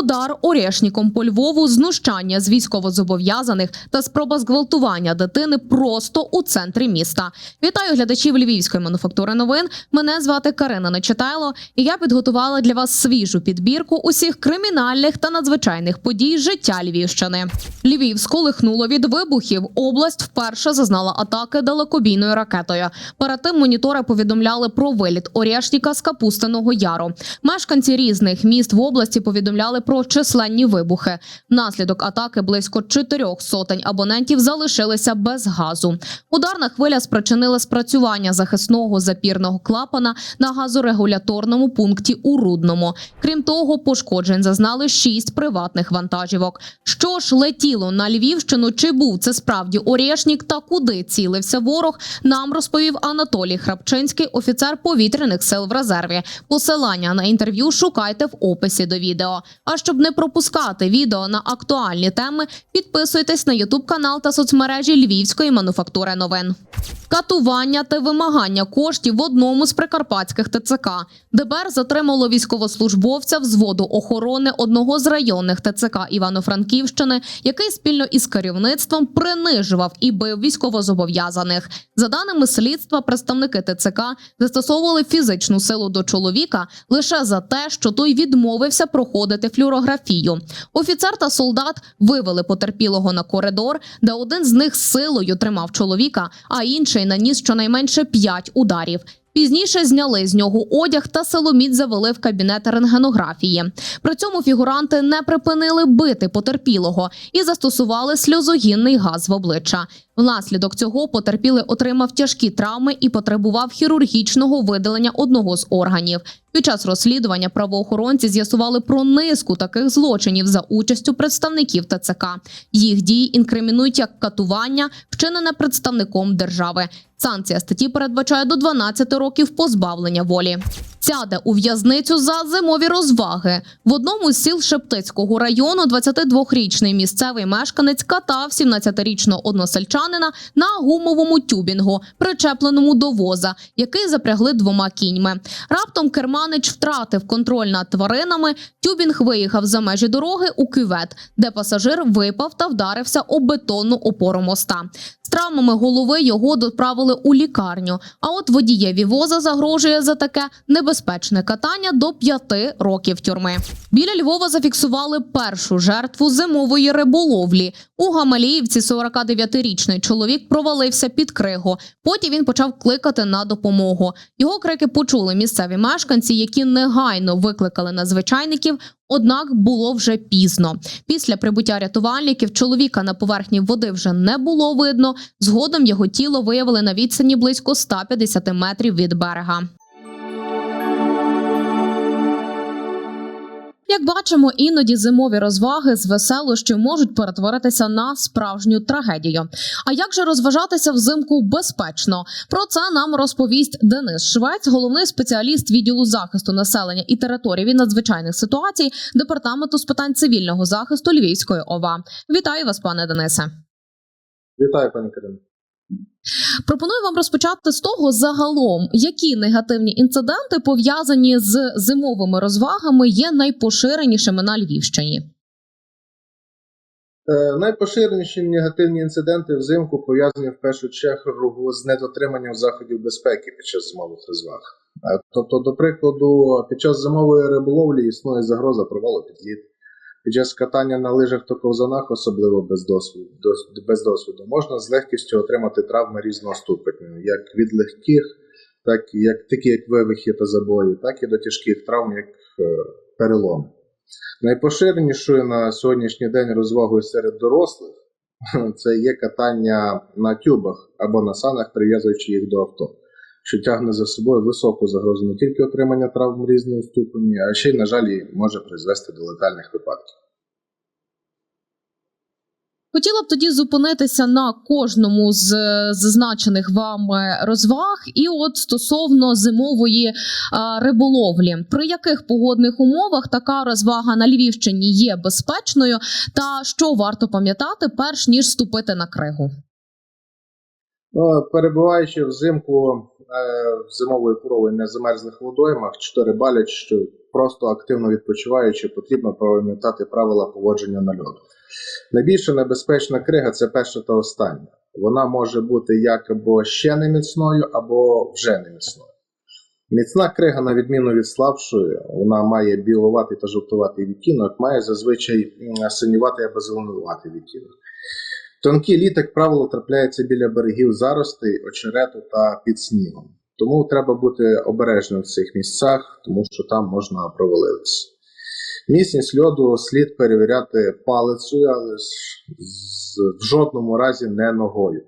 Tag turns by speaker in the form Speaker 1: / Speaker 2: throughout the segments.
Speaker 1: Удар орєшніком по Львову, знущання з військовозобов'язаних та спроба зґвалтування дитини просто у центрі міста. Вітаю глядачів львівської мануфактури новин. Мене звати Карина Нечитайло, і я підготувала для вас свіжу підбірку усіх кримінальних та надзвичайних подій життя Львівщини. Львів сколихнуло від вибухів. Область вперше зазнала атаки далекобійною ракетою. Перед тим монітори повідомляли про виліт Орєшніка з Капустиного Яру. Мешканці різних міст в області повідомляли про численні вибухи. Внаслідок атаки близько чотирьох сотень абонентів залишилися без газу. Ударна хвиля спричинила спрацювання захисного запірного клапана на газорегуляторному пункті у Рудному. Крім того, пошкоджень зазнали шість приватних вантажівок. Що ж летіло на Львівщину? Чи був це справді Орєшнік та куди цілився ворог? Нам розповів Анатолій Храпчинський, офіцер повітряних сил в резерві. Посилання на інтерв'ю шукайте в описі до відео. А щоб не пропускати відео на актуальні теми, підписуйтесь на Ютуб канал та соцмережі Львівської мануфактури новин. Катування та вимагання коштів в одному з прикарпатських ТЦК. ДБР затримало військовослужбовця взводу охорони одного з районних ТЦК Івано-Франківщини, який спільно із керівництвом принижував і бив військовозобов'язаних. За даними слідства, представники ТЦК застосовували фізичну силу до чоловіка лише за те, що той відмовився проходити флюорографію. Офіцер та солдат вивели потерпілого на коридор, де один з них силою тримав чоловіка, а інший наніс щонайменше п'ять ударів. Пізніше зняли з нього одяг та силоміць завели в кабінет рентгенографії. При цьому фігуранти не припинили бити потерпілого і застосували сльозогінний газ в обличчя. Внаслідок цього потерпілий отримав тяжкі травми і потребував хірургічного видалення одного з органів. Під час розслідування правоохоронці з'ясували про низку таких злочинів за участю представників ТЦК. Їх дії інкримінують як катування, вчинене представником держави. Санкція статті передбачає до 12 років позбавлення волі. Сяде у в'язницю за зимові розваги. В одному з сіл Шептицького району 22-річний місцевий мешканець катав 17-річного односельчанина на гумовому тюбінгу, причепленому до воза, який запрягли двома кіньми. Раптом керманич втратив контроль над тваринами. Тюбінг виїхав за межі дороги у кювет, де пасажир випав та вдарився об бетонну опору моста. Травмами голови його доправили у лікарню. А от водієві воза загрожує за таке небезпечне катання до п'яти років тюрми. Біля Львова зафіксували першу жертву зимової риболовлі. У Гамаліївці 49-річний чоловік провалився під кригу. Потім він почав кликати на допомогу. Його крики почули місцеві мешканці, які негайно викликали надзвичайників. Однак було вже пізно. Після прибуття рятувальників чоловіка на поверхні води вже не було видно. Згодом його тіло виявили на відстані близько 150 метрів від берега. Як бачимо, іноді зимові розваги з веселощів можуть перетворитися на справжню трагедію. А як же розважатися взимку безпечно? Про це нам розповість Денис Швець, головний спеціаліст відділу захисту населення і території від надзвичайних ситуацій департаменту з питань цивільного захисту Львівської ОВА. Вітаю вас, пане Денисе.
Speaker 2: Вітаю, пані Катерина.
Speaker 1: Пропоную вам розпочати з того загалом, які негативні інциденти пов'язані з зимовими розвагами є найпоширенішими на Львівщині.
Speaker 2: Е, найпоширеніші негативні інциденти взимку пов'язані в першу чергу з недотриманням заходів безпеки під час зимових розваг. Е, Тобто, до прикладу, під час зимової риболовлі існує загроза провалу підліт. Під час катання на лижах та ковзанах, особливо без досвіду, без досвіду, можна з легкістю отримати травми різного ступеню, як від легких, так як такі як вивихи та забої, так і до тяжких травм, як е, переломи. Найпоширенішою на сьогоднішній день розвагою серед дорослих це є катання на тюбах або на санах, прив'язуючи їх до авто, що тягне за собою високу загрозу не тільки отримання травм різної ступені, а ще й, на жаль, може призвести до летальних випадків.
Speaker 1: Хотіла б тоді зупинитися на кожному з е, зазначених вами розваг, і от стосовно зимової риболовлі, при яких погодних умовах така розвага на Львівщині є безпечною, та що варто пам'ятати, перш ніж ступити на кригу?
Speaker 2: Ну, перебуваючи взимку зимової порови не замерзлих водоймах, чи то рибалять, що просто активно відпочиваючи, потрібно пам'ятати правила поводження на льоду. Найбільша небезпечна крига це перша та остання. Вона може бути як або ще не міцною, або вже не міцною. Міцна крига, на відміну від слабшої, вона має білуватий та жовтуватий відтінок, має зазвичай синюватий або зеленуватий відтінок. Тонкий лід, правило, трапляється біля берегів заростей, очерету та під снігом. Тому треба бути обережним в цих місцях, тому що там можна провалитися. Міцність льоду слід перевіряти палицею, але ж в жодному разі не ногою.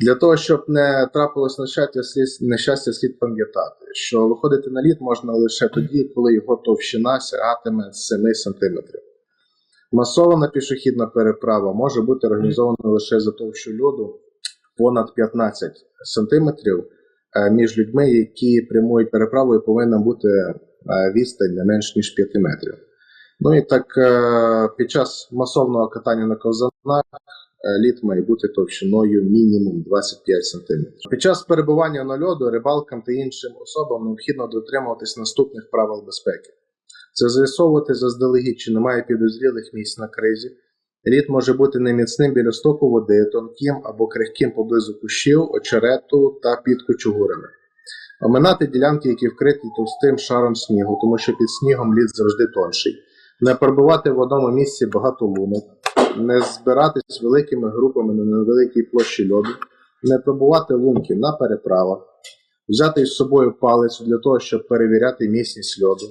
Speaker 2: Для того, щоб не трапилось нещастя, слід, нещастя, слід пам'ятати, що виходити на лід можна лише тоді, коли його товщина сягатиме 7 см. Масована пішохідна переправа може бути організована лише за товщу льоду понад 15 см. Між людьми, які прямують переправою, повинна бути е, відстань не менш ніж 5 метрів. Ну і так, е, під час масовного катання на ковзанах е, лід має бути товщиною мінімум 25 см. Під час перебування на льоду рибалкам та іншим особам необхідно дотримуватись наступних правил безпеки. Це з'ясовувати заздалегідь, чи немає підозрілих місць на кризі. Лід може бути неміцним біля стоку води, тонким або крихким поблизу кущів, очерету та під кучугурами. Оминати ділянки, які вкриті товстим шаром снігу, тому що під снігом лід завжди тонший. Не перебувати в одному місці багато лунок, не збиратись великими групами на невеликій площі льоду, не пробувати лунків на переправах, взяти із собою палицю для того, щоб перевіряти міцність льоду.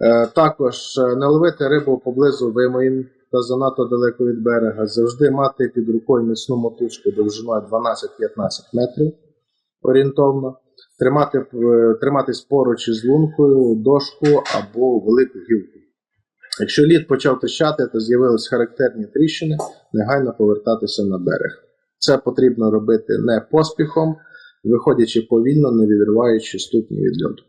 Speaker 2: Е, також е, не ловити рибу поблизу вимоїн та занадто далеко від берега, завжди мати під рукою міцну мотузку довжиною 12-15 метрів орієнтовно, тримати, е, триматись поруч із лункою, дошку або велику гілку. Якщо лід почав тріщати та з'явились характерні тріщини, негайно повертатися на берег. Це потрібно робити не поспіхом, виходячи повільно, не відриваючи ступні від льоду.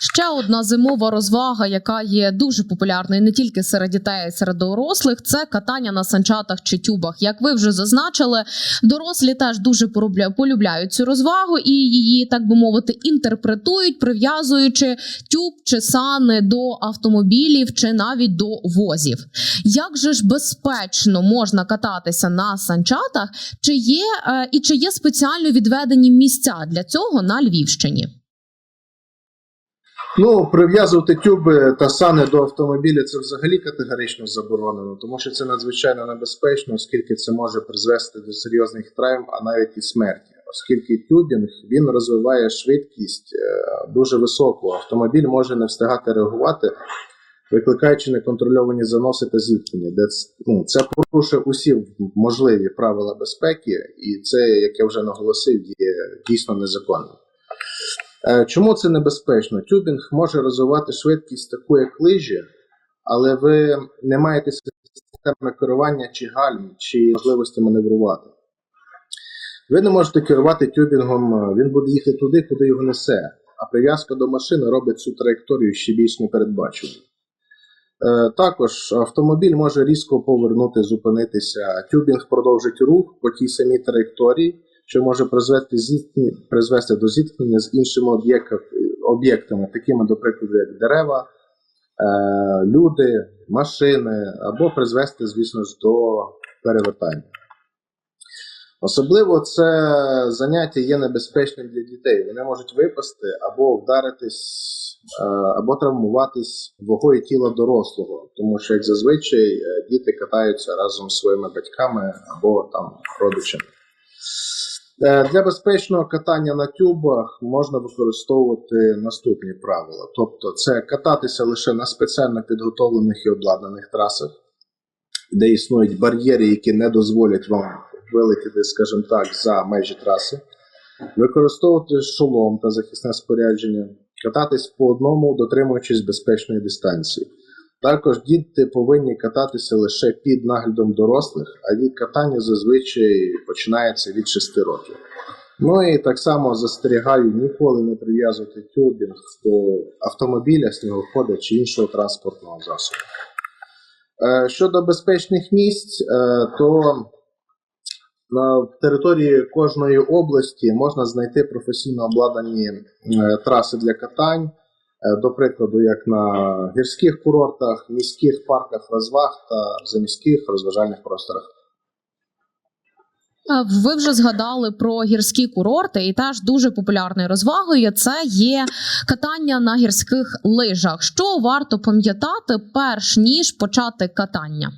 Speaker 1: Ще одна зимова розвага, яка є дуже популярною не тільки серед дітей, а й серед дорослих, це катання на санчатах чи тюбах. Як ви вже зазначили, дорослі теж дуже полюбляють цю розвагу і її, так би мовити, інтерпретують, прив'язуючи тюб чи сани до автомобілів чи навіть до возів. Як же ж безпечно можна кататися на санчатах? Чи є е, і чи є спеціально відведені місця для цього на Львівщині?
Speaker 2: Ну, прив'язувати тюби та сани до автомобіля це взагалі категорично заборонено, тому що це надзвичайно небезпечно, оскільки це може призвести до серйозних травм, а навіть і смерті. Оскільки тюбінг він розвиває швидкість е, дуже високу. Автомобіль може не встигати реагувати, викликаючи неконтрольовані заноси та зіткнення, де ну, це порушує усі можливі правила безпеки, і це, як я вже наголосив, є дійсно незаконним. Е, Чому це небезпечно? Тюбінг може розвивати швидкість таку, як лижі, але ви не маєте системи керування чи гальм, чи можливості маневрувати. Ви не можете керувати тюбінгом, е, він буде їхати туди, куди його несе, а прив'язка до машини робить цю траєкторію ще більш непередбачуваною. Е, Також автомобіль може різко повернути, зупинитися. Тюбінг продовжить рух по тій самій траєкторії, що може призвести, зіткнення, призвести до зіткнення з іншими об'єкт- об'єктами, такими, до прикладу, як дерева, е, люди, машини, або призвести, звісно ж, до перевертання. Особливо це заняття є небезпечним для дітей. Вони можуть випасти або вдаритись, е, або травмуватись вагою тіла дорослого, тому що, як зазвичай, е, діти катаються разом з своїми батьками або там родичами. Е, Для безпечного катання на тюбах можна використовувати наступні правила. Тобто, це кататися лише на спеціально підготовлених і обладнаних трасах, де існують бар'єри, які не дозволять вам вилетіти, скажімо так, за межі траси, використовувати шолом та захисне спорядження, кататись по одному, дотримуючись безпечної дистанції. Також діти повинні кататися лише під наглядом дорослих, а вік катання зазвичай починається від 6 років. Ну і так само застерігаю ніколи не прив'язувати тюбінг до автомобіля, снігохода чи іншого транспортного засобу. Е, Щодо безпечних місць, е, то на території кожної області можна знайти професійно обладнані е, траси для катань, до прикладу, як на гірських курортах, міських парках розваг та заміських розважальних просторах.
Speaker 1: Е, Ви вже згадали про гірські курорти, і теж дуже популярною розвагою це є катання на гірських лижах. Що варто пам'ятати, перш ніж почати катання?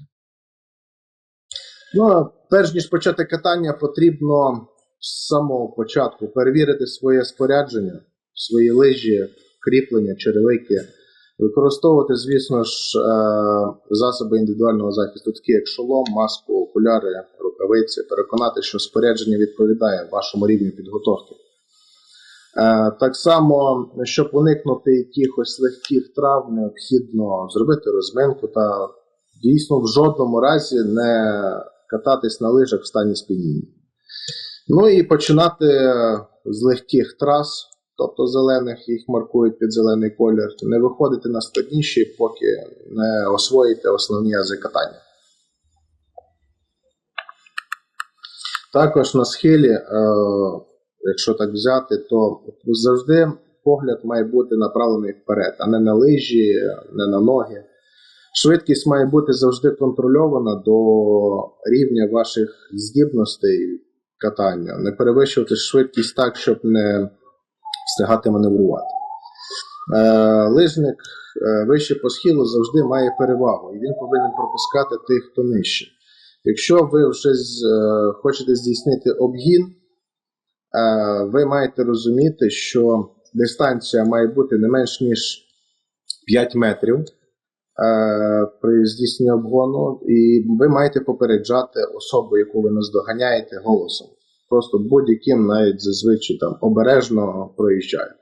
Speaker 2: Ну, перш ніж почати катання, потрібно з самого початку перевірити своє спорядження, свої лижі, кріплення, черевики, використовувати, звісно ж, е, засоби індивідуального захисту, такі як шолом, маску, окуляри, рукавиці, переконати, що спорядження відповідає вашому рівню підготовки. Е, Так само, щоб уникнути якихось легких травм, необхідно зробити розминку та дійсно в жодному разі не кататись на лижах в стані сп'яніння. Ну і починати з легких трас, тобто зелених, їх маркують під зелений колір, не виходити на складніші, поки не освоїте основні ази катання. Також на схилі, е, якщо так взяти, то завжди погляд має бути направлений вперед, а не на лижі, не на ноги. Швидкість має бути завжди контрольована до рівня ваших здібностей катання. Не перевищувати швидкість так, щоб не встигати маневрувати. Е, лижник е, вище по схилу завжди має перевагу, і він повинен пропускати тих, хто нижче. Якщо ви вже е, хочете здійснити обгін, ви маєте розуміти, що дистанція має бути не менш ніж 5 метрів при здійсненні обгону, і ви маєте попереджати особу, яку ви наздоганяєте, голосом. Просто будь-яким навіть зазвичай там обережно проїжджає.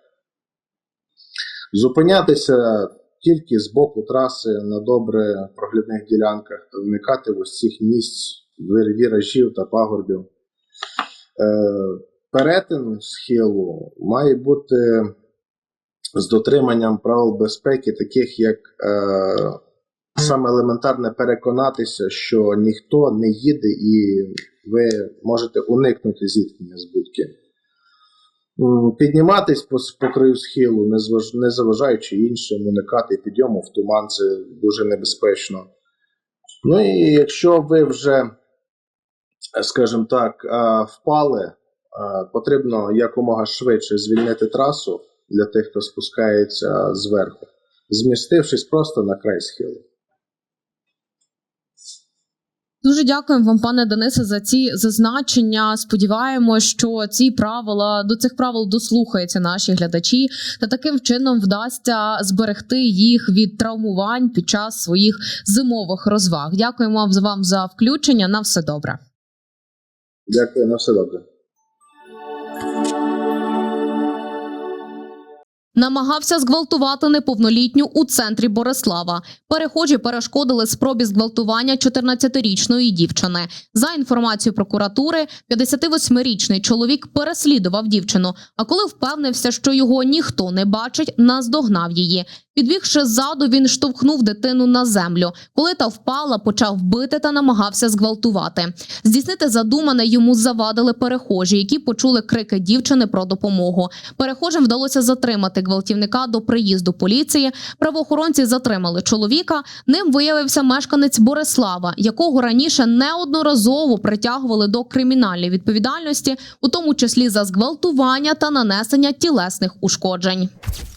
Speaker 2: Зупинятися тільки з боку траси на добре проглядних ділянках та вмикати в ось цих місць віражів та пагорбів. Е, перетин схилу має бути з дотриманням правил безпеки, таких як е, саме елементарне переконатися, що ніхто не їде і ви можете уникнути зіткнення з будь-ким. Підніматись по, по краю схилу, не, зваж, не заважаючи іншим, уникати підйому в туман, це дуже небезпечно. Ну і якщо ви вже, скажімо так, впали, потрібно якомога швидше звільнити трасу для тих, хто спускається зверху, змістившись просто на край схилу.
Speaker 1: Дуже дякуємо вам, пане Денисе, за ці зазначення. Сподіваємось, що ці правила до цих правил дослухаються наші глядачі, та таким чином вдасться зберегти їх від травмувань під час своїх зимових розваг. Дякуємо вам за включення. На все добре.
Speaker 2: Дякую, на все добре.
Speaker 1: Намагався зґвалтувати неповнолітню у центрі Борислава. Перехожі перешкодили спробі зґвалтування 14-річної дівчини. За інформацією прокуратури, 58-річний чоловік переслідував дівчину. А коли впевнився, що його ніхто не бачить, наздогнав її. Підбігши ззаду, він штовхнув дитину на землю. Коли та впала, почав бити та намагався зґвалтувати. Здійснити задумане йому завадили перехожі, які почули крики дівчини про допомогу. Перехожим вдалося затримати гвалтівника до приїзду поліції. Правоохоронці затримали чоловіка. Ним виявився мешканець Борислава, якого раніше неодноразово притягували до кримінальної відповідальності, у тому числі за зґвалтування та нанесення тілесних ушкоджень.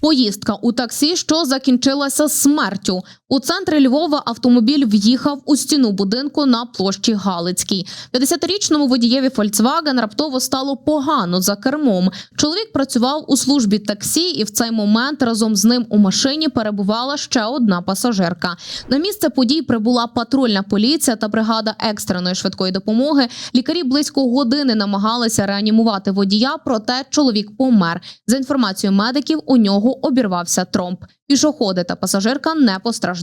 Speaker 1: Поїздка у таксі, що закінчилася смертю. У центрі Львова автомобіль в'їхав у стіну будинку на площі Галицькій. 50-річному водієві Volkswagen раптово стало погано за кермом. Чоловік працював у службі таксі, і в цей момент разом з ним у машині перебувала ще одна пасажирка. На місце подій прибула патрульна поліція та бригада екстреної швидкої допомоги. Лікарі близько години намагалися реанімувати водія, проте чоловік помер. За інформацією медиків, у нього обірвався тромб. Пішоходи та пасажирка не постраждали.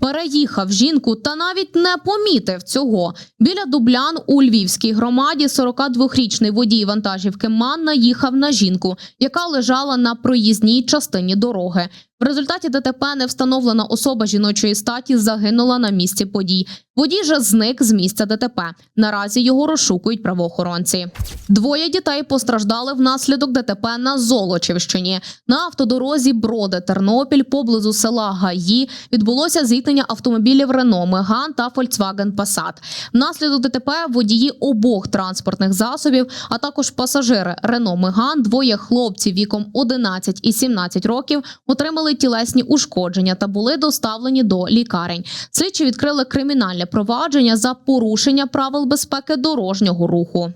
Speaker 1: Переїхав жінку та навіть не помітив цього. Біля Дублян у Львівській громаді 42-річний водій вантажівки МАН наїхав на жінку, яка лежала на проїзній частині дороги. В результаті ДТП невстановлена особа жіночої статі загинула на місці подій. Водій же зник з місця ДТП. Наразі його розшукують правоохоронці. Двоє дітей постраждали внаслідок ДТП на Золочівщині. На автодорозі Броди Тернопіль поблизу села Гаї відбулося зіткнення автомобілів Рено Меган та Volkswagen Passat. Внаслідок ДТП водії обох транспортних засобів, а також пасажири Рено Меган, двоє хлопців віком 11 і 17 років отримали тілесні ушкодження та були доставлені до лікарень. Слідчі відкрили кримінальне провадження за порушення правил безпеки дорожнього руху.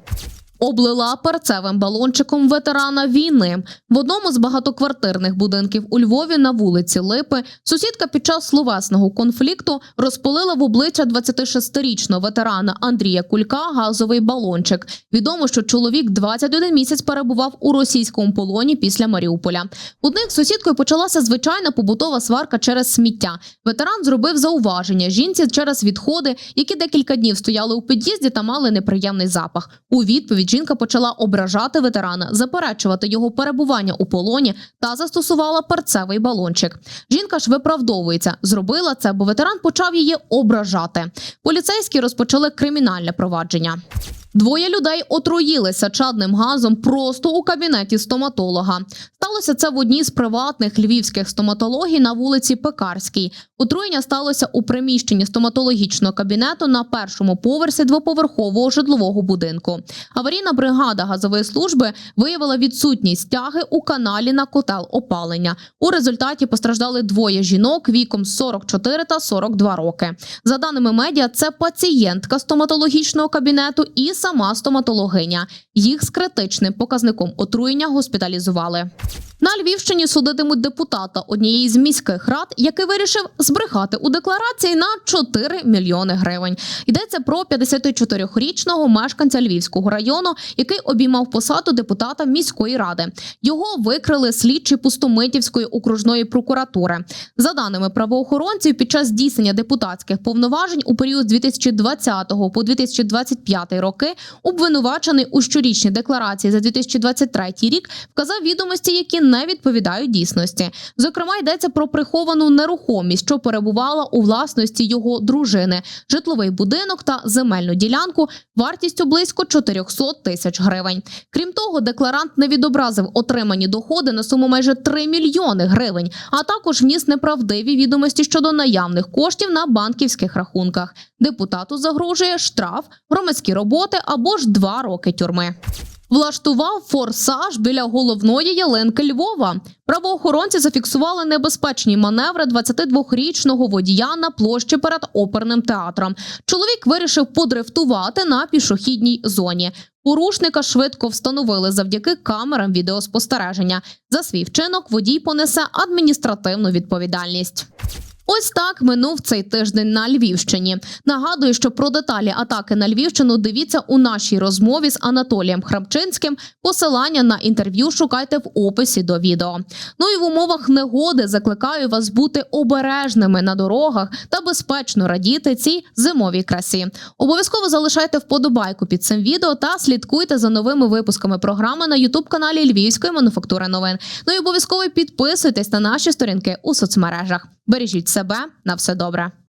Speaker 1: Облила перцевим балончиком ветерана війни в одному з багатоквартирних будинків у Львові на вулиці Липи. Сусідка під час словесного конфлікту розпалила в обличчя 26-річного ветерана Андрія Кулька газовий балончик. Відомо, що чоловік 21 місяць перебував у російському полоні після Маріуполя. У них з сусідкою почалася звичайна побутова сварка через сміття. Ветеран зробив зауваження жінці через відходи, які декілька днів стояли у під'їзді та мали неприємний запах. У відповідь жінка почала ображати ветерана, заперечувати його перебування у полоні та застосувала перцевий балончик. Жінка ж виправдовується, зробила це, бо ветеран почав її ображати. Поліцейські розпочали кримінальне провадження. Двоє людей отруїлися чадним газом просто у кабінеті стоматолога. Сталося це в одній з приватних львівських стоматологій на вулиці Пекарській. Отруєння сталося у приміщенні стоматологічного кабінету на першому поверсі двоповерхового житлового будинку. Аварійна бригада газової служби виявила відсутність тяги у каналі на котел опалення. У результаті постраждали двоє жінок віком 44 та 42 роки. За даними медіа, це пацієнтка стоматологічного кабінету і сама стоматологиня. Їх з критичним показником отруєння госпіталізували. На Львівщині судитимуть депутата однієї з міських рад, який вирішив збрехати у декларації на 4 мільйони гривень. Йдеться про 54-річного мешканця Львівського району, який обіймав посаду депутата міської ради. Його викрили слідчі Пустомитівської окружної прокуратури. За даними правоохоронців, під час здійснення депутатських повноважень у період з 2020 по 2025 роки обвинувачений у щорічній декларації за 2023 рік вказав відомості, які не відповідають дійсності. Зокрема, йдеться про приховану нерухомість, що перебувала у власності його дружини, житловий будинок та земельну ділянку вартістю близько 400 тисяч гривень. Крім того, декларант не відобразив отримані доходи на суму майже 3 мільйони гривень, а також вніс неправдиві відомості щодо наявних коштів на банківських рахунках. Депутату загрожує штраф, громадські роботи або ж два роки тюрми. Влаштував форсаж біля головної ялинки Львова. Правоохоронці зафіксували небезпечні маневри 22-річного водія на площі перед оперним театром. Чоловік вирішив подрифтувати на пішохідній зоні. Порушника швидко встановили завдяки камерам відеоспостереження. За свій вчинок водій понесе адміністративну відповідальність. Ось так минув цей тиждень на Львівщині. Нагадую, що про деталі атаки на Львівщину дивіться у нашій розмові з Анатолієм Храпчинським. Посилання на інтерв'ю шукайте в описі до відео. Ну і в умовах негоди закликаю вас бути обережними на дорогах та безпечно радіти цій зимовій красі. Обов'язково залишайте вподобайку під цим відео та слідкуйте за новими випусками програми на Ютуб каналі Львівської мануфактури новин. Ну і обов'язково підписуйтесь на наші сторінки у соцмережах. Бережіть себе на все добре.